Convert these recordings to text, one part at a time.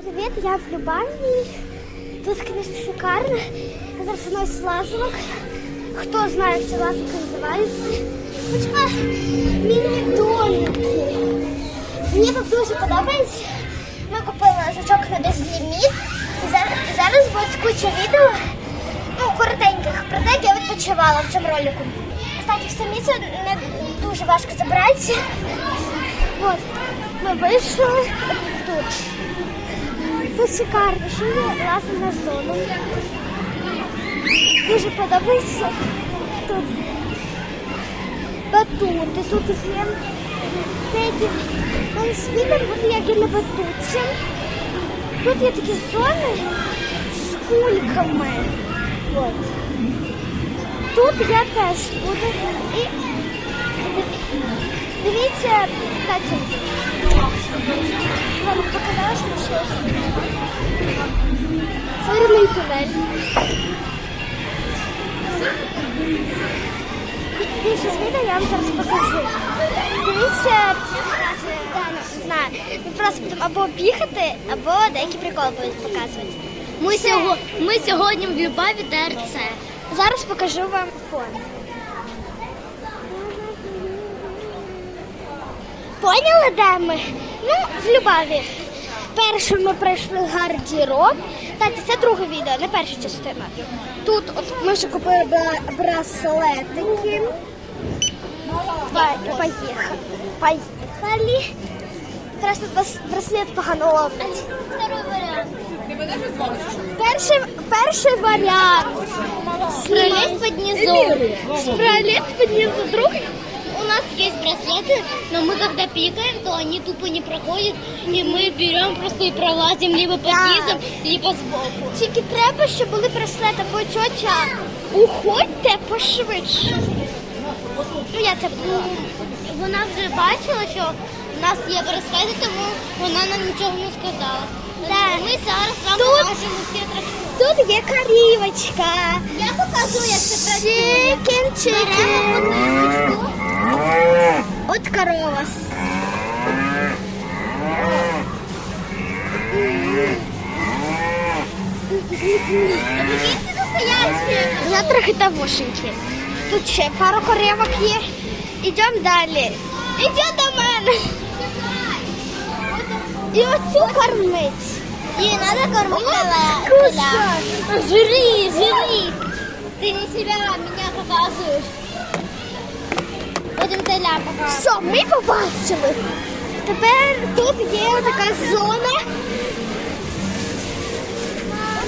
Привіт, я в Любані. Тут, звісно, шикарно. Зараз одной з лазовок. Хто знає, ці лазовки називаються? Хоча міні-домики. Мені тут дуже подобається. Ми купили значок на безліміт. І зараз, буде куча відео, ну, коротеньких, про те, як я відпочивала в цьому ролику. Кстати, в самі це не дуже важко забратися. От, ми вийшли тут. Тут шикарно, що є лазерна зона. Дуже подобається тут. Батути, тут є деякі світер, от як і на батуті. Тут є такі зони з кульками. От. Тут я теж буду. І див- дивіться, Катя. Вам показала, що щось. Сирний тунель. Більше з відео я вам зараз покажу. Дивіться, не знаю, ми просто будемо або бігати, або деякі приколи будуть показувати. Ми, сього... ми сьогодні в Любаві ТРЦ. Зараз покажу вам фон. Поняли, де ми? Ну, в Любаві. Перше ми пройшли гардероб. Так, це друге відео, не перша частина. Тут от ми вже купили браслетики. По- Поїхали. Поїхали. Зараз браслет погано ловлять. Второй варіант. Перший, перший варіант. Пролезть под низом. Пролезть под низу друг У нас есть браслеты, но мы когда пикаем, то они тупо не проходят, и мы берем просто и пролазим либо под Да. низом, либо сбоку. Тільки треба, щоб були браслети, бо тьотя, уходьте пошвидше. Ну, я це Вона вже бачила, що в нас є браслети, тому вона нам нічого не сказала. Да. Ми зараз вам Тут- покажемо всі атракціони. Тут є корівочка. Я покажу, як це працює. Чикен, чикен. От корова. Я трохи тавушеньки. Тут ще пару корівок є. Ідемо далі. Ідемо до мене. І оцю кормить. І треба кормити Вкусно. Жри, жри. Ты не себя, а меня показываешь. Будем теля показывать. Все, ми побачили. Тепер тут є така зона. А,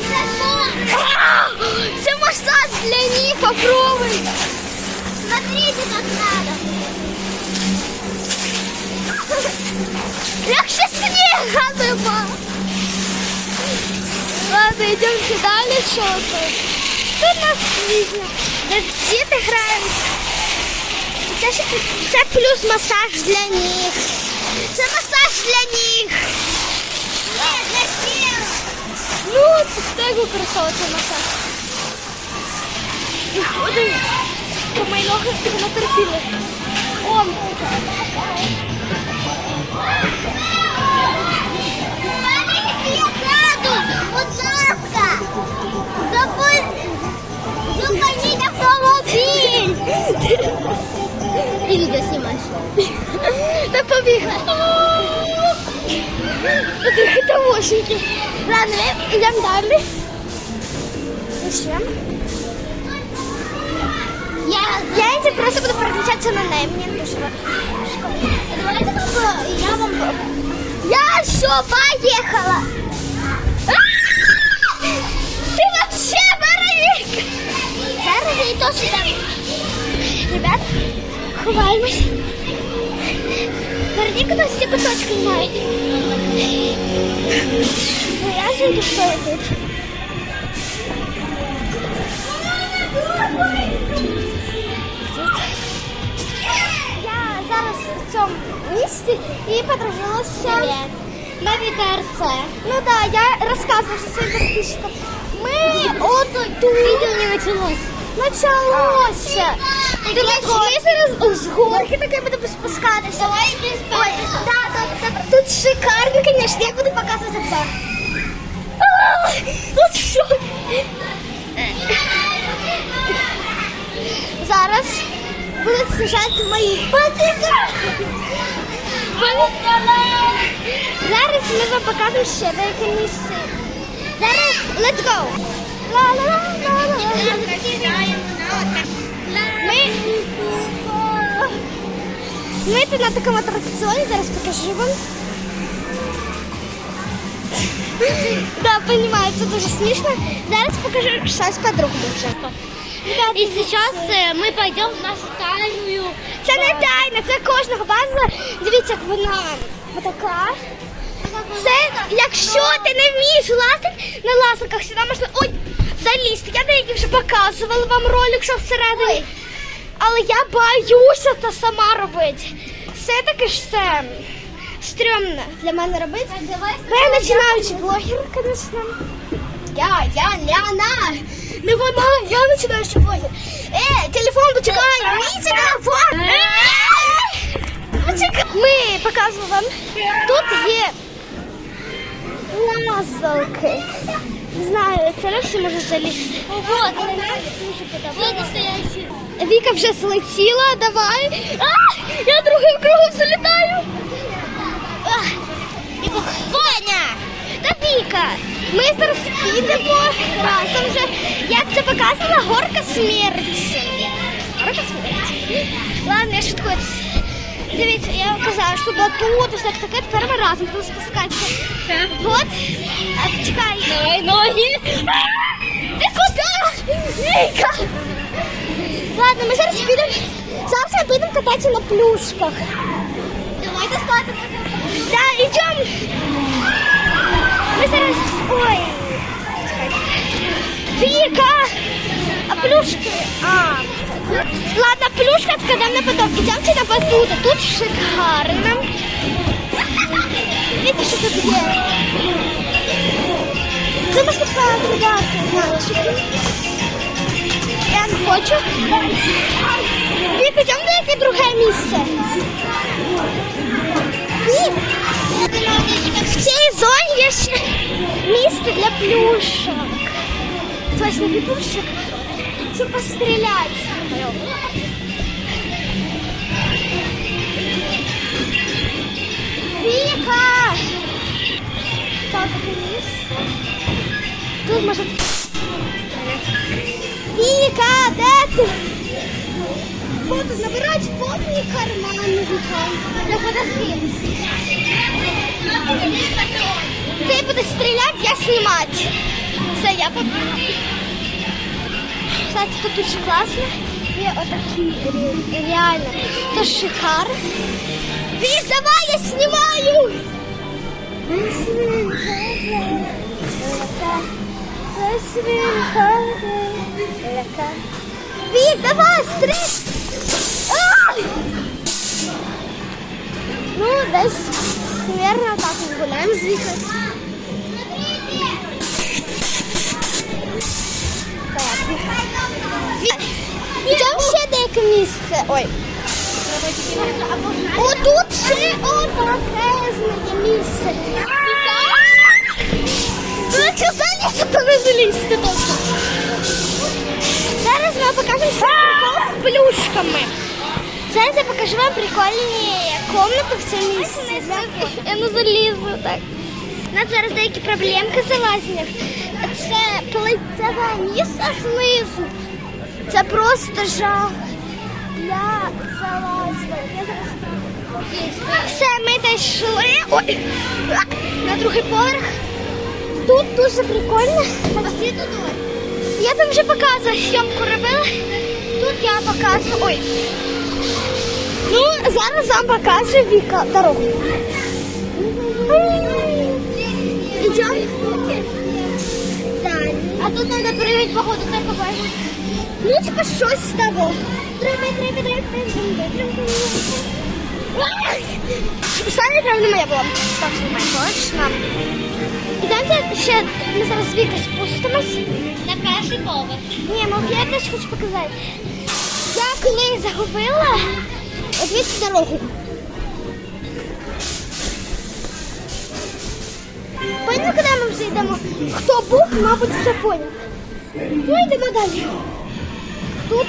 Це масаж для ніг, попробуй. Смотрите, как надо. Як ще сніга нема. Ладно, йдемо далі, що тут. Тут нас. Де діти грають. Це, це плюс масаж для ніг. Це масаж для ніг. Нет, для всех. Ну, з tego красава це масаж. І ходить. Про мої ноги таки натерпіли. О, І відео знімаєш. та побігла. Трохи тамошеньки. Ладно, далі. І ще. Я, Я йти просто буду переключатися на. Мені дуже важко. давайте я вам Я все, поехала. Ну, я зайду. Я зараз в цьому місці і подружилася на ВТРЦ. Ну так, да, я розказую що своїм підписчикам. Ми от тут Відео не почалось. Почалося. Дивись, ми зараз з горки таке будемо спускатися. Давай ти Ой, да, да, да, тут шикарно, звісно, я буду показувати це. Зараз будуть сажати мої. Зараз ми вам покажемо ще деякі місця. Зараз let's go! Ми, ми тут на такому атракціоні, зараз покажу вам. Да, понимаю, це дуже смішно. Зараз покажу щось по-другому вже. И сейчас э, мы в нашу тайную. Це не тайна, це кожного база. Дивіться, як вона така. Це якщо ти не вмієш лазити на ласинках, сюди можна ой, залізти. Я деякі вже показувала вам ролик, що всередині. Але я боюся це сама робити. Все таки ж це стрьомно для мене робити. Бо я починаючи блогерка звісно. Я, я, не вона. Не вона, я починаючи блогер. Е, телефон почекай, мій телефон. Е, Почекай. Ми показуємо вам. Тут є лазалки. Не знаю, це всі можуть залізти. Вот, вот настоящий. Віка вже злетіла, давай. А, я другим кругом залітаю. Ваня! Та Віка! Ми зараз підемо разом вже. Як це показано, горка смерті. Горка смерті. Ладно, я шуткую. Дивіться, я казала, що тут і все таке, тепер ми разом будемо спускатися. От. А, чекай. Давай ноги. Ти куди? Віка! Ладно, ми зараз підемо. Ми підемо кататися на плюшках. Давайте стати. Да, йдемо. Ми зараз. Ой. Віка! А плюшки. А. Ладно, плюшка когда на потом. Идемте на батута. Тут шикарно. Видите, что тут є? Це можна покидати мальчики. Я не хочу. Віка, йдемо на яке друге місце. Ні. В цій зоні є ще місце для плюшок. Точно для плюшок. Щоб постріляти. Віка! Так, таке місце. Тут може. Віка, де ти? Буду набирати повні кармани. Ну подожди. Ти будеш стріляти, я знімати. Все, я побігла. Кстати, тут дуже класно. Є отакі реально. Це шикар. Вік, давай, я знімаю. Вік, давай, стрій! Ну, десь, наверное, так ми гуляємо з Вікою. Так. Йдемо ще деяке місце. Ой. Отут ще отакезне місце. Ви казали, що то не залізти добре. Зараз ми покажемо прикол з плюшками. Зараз я покажу вам прикольні комнати в цьому місці. Я не залізу так. У нас зараз деякі проблемки з. Це плитеве місце знизу. Це просто жах. Я залазила. Я зараз все, ми дійшли. Ой. На другий поверх. Тут дуже прикольно. Я там вже показувала, зйомку робила. Тут я показую. Ой. Ну, зараз вам покаже Віка дорогу. Ідемо. Далі. А тут надо прыгать, походу, так побачить. Ну, типа щось з того. Треба, треба, треба, треба. Саня прям не моя була. Так, знімай, точно. Ідемте ще, ми зараз з Вікою спустимось. На перший поверх. Ні, мов я теж хочу показати. Коли загубила, от дорогу. Поняли, куди ми вже йдемо? Хто був, мабуть, вже поняв. Ну, йдемо далі. Тут.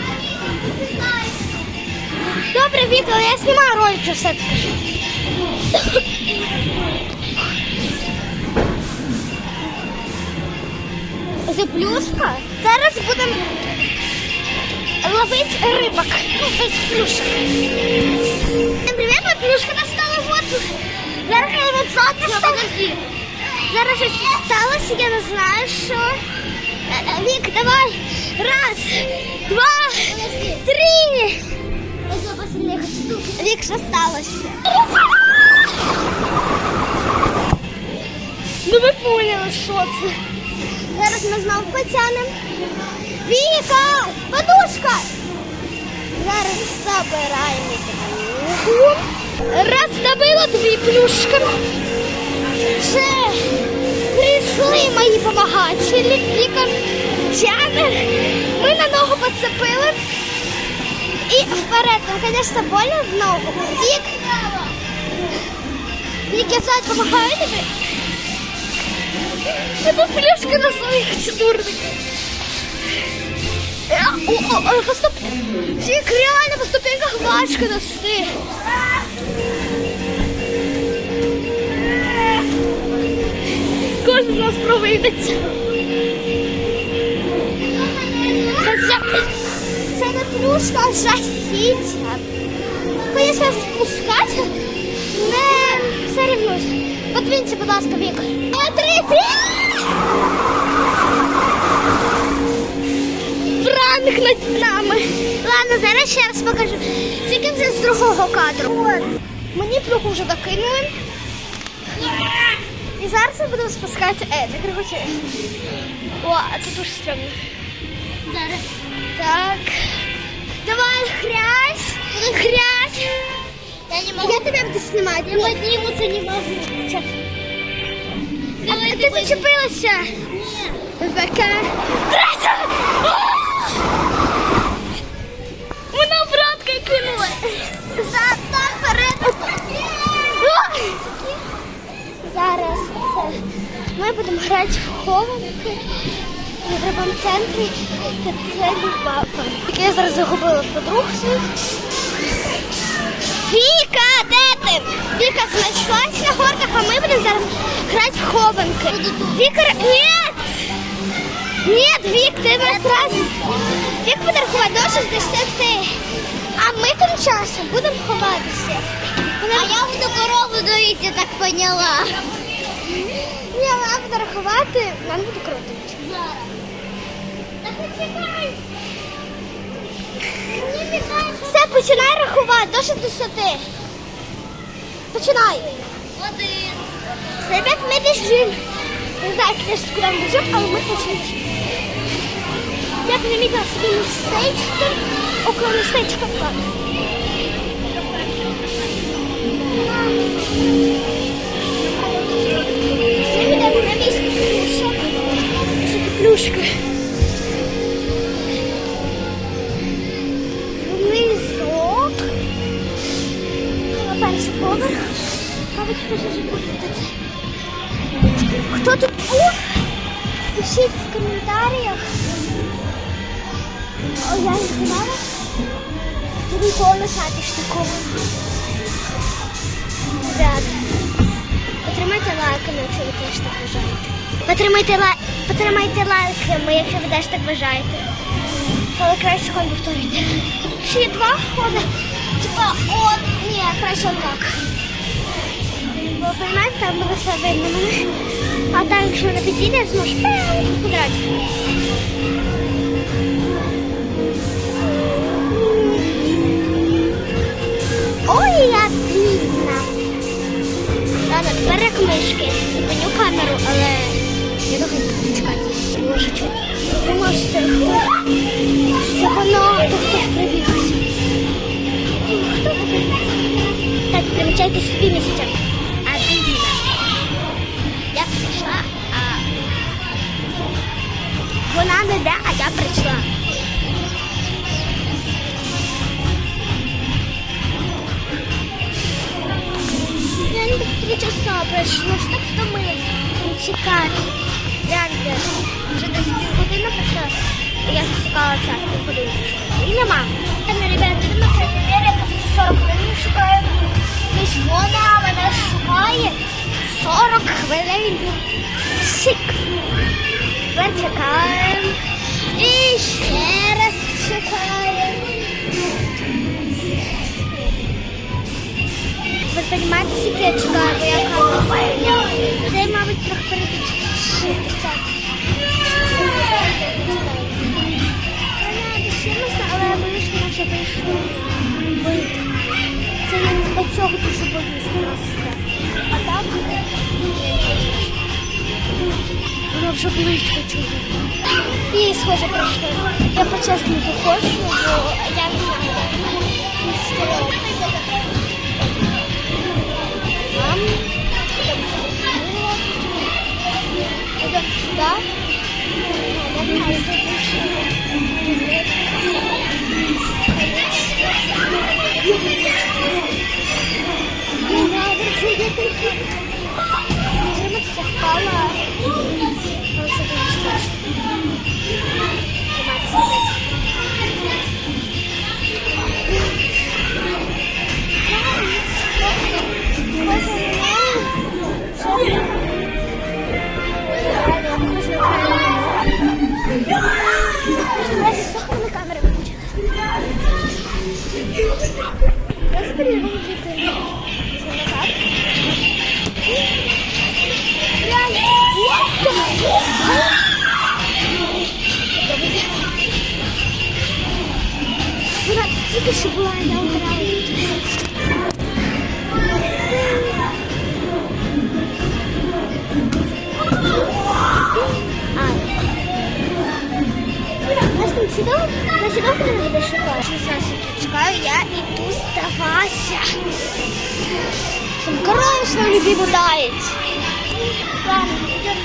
Добре, Віка, я знімаю ролик, що все скажу. Заплюшка. Зараз будемо ловити рибок. Ну, привет, моя плюшка достала воду. Зараз я вот задня стала. Зараз щось сталося, я не знаю, що. Е, е, Вік, давай. Раз, два, три. Вік, що сталося? Ну ви поняли, що це. Зараз ми знову потягнемо. Віка! Подушка! Зараз забираємо другу. Раз добила дві плюшки. Вже прийшли мої помагателі. Віка тягне. Ми на ногу поцепили. І вперед. Ну, звісно, больно в ногу. Вік. Вік, я зараз допомагаю тобі. Это флешка на своих четверных. О, о, по стоп... Фиг, реально по ступеньках важко достиг. Кожен з нас провидиться. Це, це не плюшка, а жахіття. Конечно, спускати не все рівнусь. Подвиньте, будь ласка, вік. Три, Пранк над нами. Ладно, зараз ще раз покажу. Тільки вже з другого кадру. Мені плюху вже докинули. І зараз ми будемо спускати е, так. О, а це дуже стрьомно. Зараз. Так. Давай, хрясь. Хрясь. Я не могу. Я тебе буду знімати. Я подниматься не могу. Щас. А Давай ты будешь- зачепилася? Нет. ВК. Трася! Мене обраткою кинули. Задом вперед. Зараз це. Ми будемо грати в хованки в ігровому центрі. Та Це баба. Я зараз загубила подруг своїх. Віка, де ти? Віка знайшлась на горках, а ми будемо зараз грати в хованки. Віка, ні! Ні, Вік, ти нас раз. Вік буде рахувати до 60. А ми тим часом будемо ховатися. А я буду корову доить, я так поняла. Ні, вона буде рахувати, нам буде круто. Все, починай рахувати до 60. Починай. Один. Ребят, ми біжимо. Не знаю, куди ми біжимо, але ми почали. Я примітила собі містечко, около містечка впад. Ми йдемо на місце плюшок. Це плюшка. Внизок. На перший поверх. Мабуть, хтось вже буде тут. Хто тут був? Пишіть в коментарях. Не знала. Ти ніколи не знаєш такого. Ребят, потримайте лайками, якщо ви теж так вважаєте. Потримайте, лай... потримайте лайками, якщо ви теж так вважаєте. Але краще хон повторюйте. Ще два ходи. Типа, от, ні, краще так. Бо понимаете, там буде все видно мене. А там, якщо на підійде, я зможу подрати. Ой, я бідна. Ладно, тепер як мишки. Зупиню камеру, але я буду чекати. Може, чуть. Ви можете. Це воно, то хтось прибігся. Хто це? Так, примічайте собі місця. А ти Діна. Я прийшла, а вона не де, а я прийшла. Три часа пройшло, так втомилась. чекати. Гляньте, вже десь півгодини пройшло. Я чекала час півгодини. І нема. Там, ребята, на я 40 хвилин шукаю. Ось вона мене шукає 40 хвилин. Шик. Тепер чекаємо. І ще раз чекаємо. Ви розумієте, скільки я чекаю, бо. Це, мабуть, трохи передичка. Але я боюсь, що прийшла. Це не з цього дуже просто. А так? Вона вже близько чого. І схоже пройшло. Я по-чесному хочу, бо я не знаю. Идем сюда. Я не знаю, что совпало. Чудово, на чудово не буде шукати. Чекаю, я іду здаватися. Корови свою любиму дають. Ладно, идем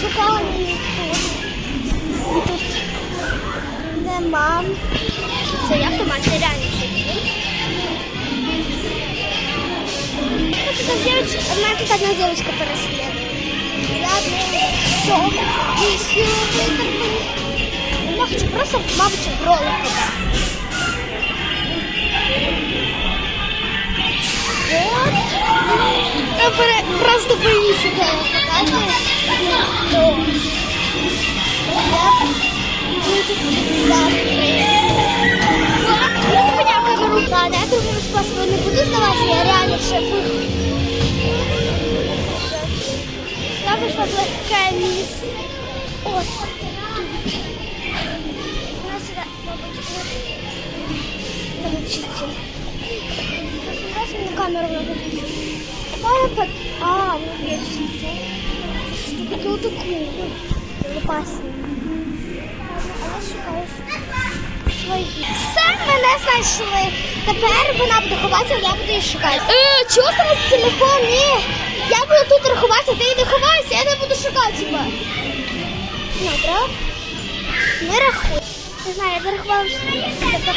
Шукала її тут. І тут нема. Це я автомат, це реально Эта девочка, одна тут одна девочка преследует. Все, еще Я хочу просто, мабуть, в подати. Вот. Я просто боюсь показувати. Я. Я я дуже розпаску не буду здаватися, я реально ще Я вийшла в легке місце. Ось тут. Вона сюди, мабуть. Зараз мені камеру виходить. А, ну є все. Таке отаку. Запасні. А я свої. Все мене знайшли. Тепер вона буде ховатися, я буду її шукати. Е, чого саме телефон? Ні. Я буду тут рахуватися, ти не ховайся, я не буду шукати тебе. Ну, правда? Не. Не знаю, я зарахувала.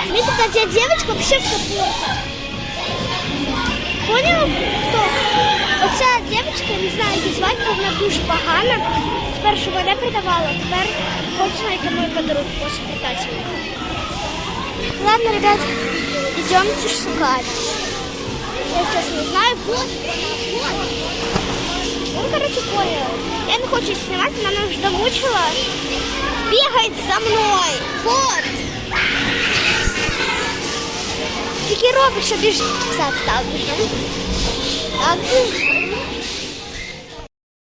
Мені тут ця дівчинка вообще все плохо. Поняв? Хто? Оця дівчинка, не знаю, її звати, вона дуже погана. Спершу мене продавала, тепер хоче знайти мою хоче питати. Ладно, ребят, идемте шукать. Я сейчас не знаю, вот. Он, короче, понял. Я не хочу снимать, она меня уже домучила. Бегает за мной. Вот. Тільки робить, що біжить. Все, отстав. Так, біжить.